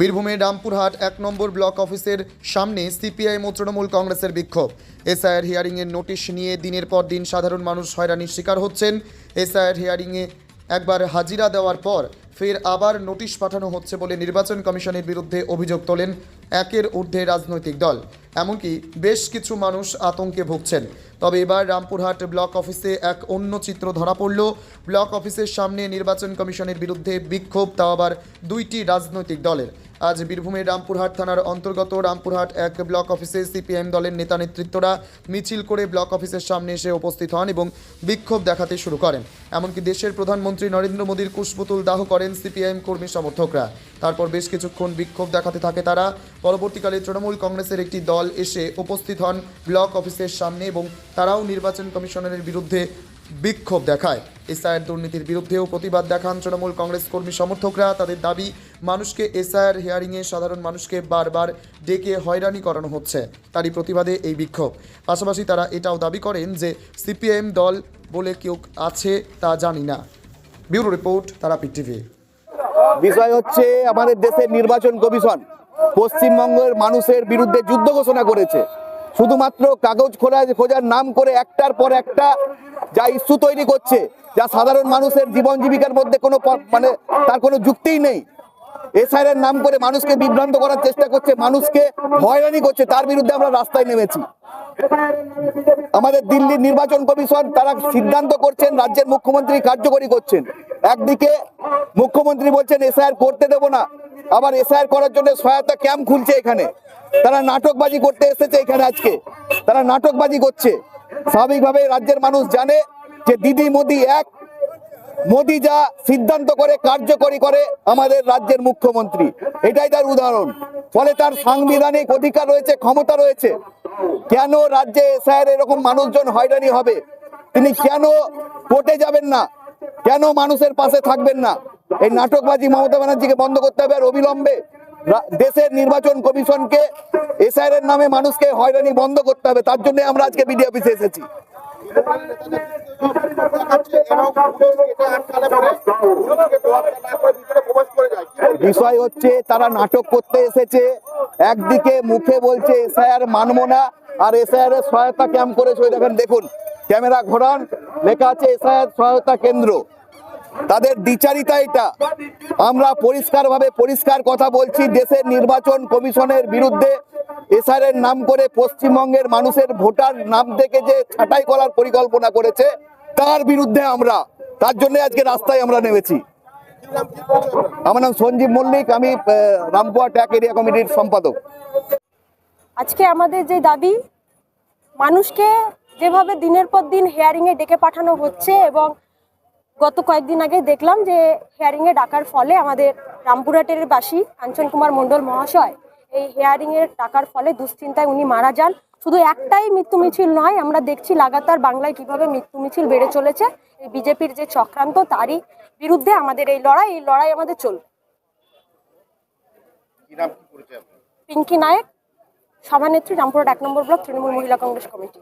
বীরভূমের রামপুরহাট এক নম্বর ব্লক অফিসের সামনে সিপিআইএম ও তৃণমূল কংগ্রেসের বিক্ষোভ। এসআইআর হিয়ারিংয়ের নোটিশ নিয়ে দিনের পর দিন সাধারণ মানুষ হয়রানির শিকার হচ্ছেন। এসআইআর হিয়ারিংয়ে একবার হাজিরা দেওয়ার পর ফের আবার নোটিশ পাঠানো হচ্ছে বলে নির্বাচন কমিশনের বিরুদ্ধে অভিযোগ তোলেন একের ঊর্ধ্বে রাজনৈতিক দল। এমনকি বেশ কিছু মানুষ আতঙ্কে ভুগছেন। তবে এবার রামপুরহাট ব্লক অফিসে এক অন্য চিত্র ধরা পড়ল। ব্লক অফিসের সামনে নির্বাচন কমিশনের বিরুদ্ধে বিক্ষোভ, তাও আবার দুইটি রাজনৈতিক দলের। আজ বীরভূমের রামপুরহাট থানার অন্তর্গত রামপুরহাট এক ব্লক অফিসে সিপিএম দলের নেতা নেতৃত্বরা মিছিল করে ব্লক অফিসের সামনে এসে উপস্থিত হন এবং বিক্ষোভ দেখাতে শুরু করেন। এমনকি দেশের প্রধানমন্ত্রী নরেন্দ্র মোদীর কুশপুতুল দাহ করেন সিপিআইএম কর্মী সমর্থকরা। তারপর বেশ কিছুক্ষণ বিক্ষোভ দেখাতে থাকে তারা। পরবর্তীকালে তৃণমূল কংগ্রেসের একটি দল এসে উপস্থিত হন ব্লক অফিসের সামনে এবং তারাও নির্বাচন কমিশনারের বিরুদ্ধে বিক্ষোভ দেখায়। এসআইআর দুর্নীতির বিরুদ্ধেও প্রতিবাদ দেখান তৃণমূল কংগ্রেস কর্মী সমর্থকরা। তাদের দাবি, মানুষকে এসআইআর হিয়ারিংয়ে সাধারণ মানুষকে বারবার ডেকে হয়রানি করানো হচ্ছে। তারই প্রতিবাদে এই বিক্ষোভ। পাশাপাশি তারা এটাও দাবি করেন যে, সিপিএম দল বলে কেউ আছে তা জানি না। Bureau report, Tarapith TV. বিষয় হচ্ছে, আমাদের দেশের নির্বাচন কমিশন পশ্চিমবঙ্গের মানুষের বিরুদ্ধে যুদ্ধ ঘোষণা করেছে। শুধুমাত্র কাগজ খোলা খোঁজার নাম করে একটার পর একটা যা ইস্যু তৈরি করছে, যা সাধারণ মানুষের জীবন জীবিকার মধ্যে কোনো মানে তার কোনো যুক্তিই নেই। এসআইয়ের নাম করে মানুষকে বিভ্রান্ত করার চেষ্টা করছে, মানুষকে হয়রানি করছে, তার বিরুদ্ধে আমরা রাস্তায় নেমেছি। আমাদের দিল্লির নির্বাচন কমিশন তারা সিদ্ধান্ত করছেন, রাজ্যের মুখ্যমন্ত্রী কার্যকরী করছেন। একদিকে মুখ্যমন্ত্রী বলছেন এসআইআর করতে দেব না আবার এসআইআর করার জন্য সহায়তা ক্যাম্প খুলছে এখানে। তারা নাটকবাজি করতে এসেছে এখানে আজকে। তারা নাটকবাজি করছে। স্বাভাবিকভাবে রাজ্যের মানুষ জানে যে দিদি মোদি এক, মোদি যা সিদ্ধান্ত করে, কার্যকরী করে আমাদের রাজ্যের মুখ্যমন্ত্রী। এটাই তার উদাহরণ। ফলে তার সাংবিধানিক অধিকার রয়েছে, ক্ষমতা রয়েছে। কেন রাজ্যে এসআইয়ের এরকম মানুষজন হয়রানি হবে? তিনি কেন কোর্টে যাবেন না? কেন মানুষের পাশে থাকবেন না? এই নাটকবাজি মমতা ব্যানার্জিকে বন্ধ করতে হবে আর অবিলম্বে দেশের নির্বাচন কমিশনকে এসআইয়ের এর নামে মানুষকে হয়রানি বন্ধ করতে হবে। তার জন্য আমরা আজকে বিডি অফিসে এসেছি। বিষয় হচ্ছে তারা নাটক করতে এসেছে, একদিকে মুখে বলছে এসআইআর মানবো না, আর এসআইআর এর সহায়তা ক্যাম্প করেছে। দেখেন, দেখুন, ক্যামেরা ঘোরান, লেখা আছে এসআইআর সহায়তা কেন্দ্র। তাদের দ্বিচারিতা এটা। আমরা পরিষ্কারভাবে পরিষ্কার কথা বলছি, দেশের নির্বাচন কমিশনের বিরুদ্ধে এসআর এর নাম করে পশ্চিমবঙ্গের মানুষের ভোটার নাম থেকে যে ছাঁটাই করার পরিকল্পনা করেছে, তার বিরুদ্ধে আমরা। তার জন্য আজকে রাস্তায় আমরা নেমেছি। আমার নাম সঞ্জীব মল্লিক, আমি রামপুয়া ট্যাক এরিয়া কমিটির সম্পাদক। আজকে আমাদের যে দাবি, মানুষকে যেভাবে দিনের পর দিন হেয়ারিংয়ে ডেকে পাঠানো হচ্ছে এবং গত কয়েকদিন আগে দেখলাম যে হেয়ারিংয়ে ডাকার ফলে আমাদের রামপুরহাটের বাসী কাঞ্চন কুমার মণ্ডল মহাশয় এই হেয়ারিংয়ের ডাকার ফলে দুশ্চিন্তায় উনি মারা যান। শুধু একটাই মৃত্যু মিছিল নয় আমরা দেখছি লাগাতার বাংলায় কীভাবে মৃত্যু মিছিল বেড়ে চলেছে। এই বিজেপির যে চক্রান্ত তারই বিরুদ্ধে আমাদের এই লড়াই এই লড়াই আমাদের চলবে। পিঙ্কি নায়ক সভানেত্রী রামপুরহাট এক নম্বর ব্লক তৃণমূল মহিলা কংগ্রেস কমিটি।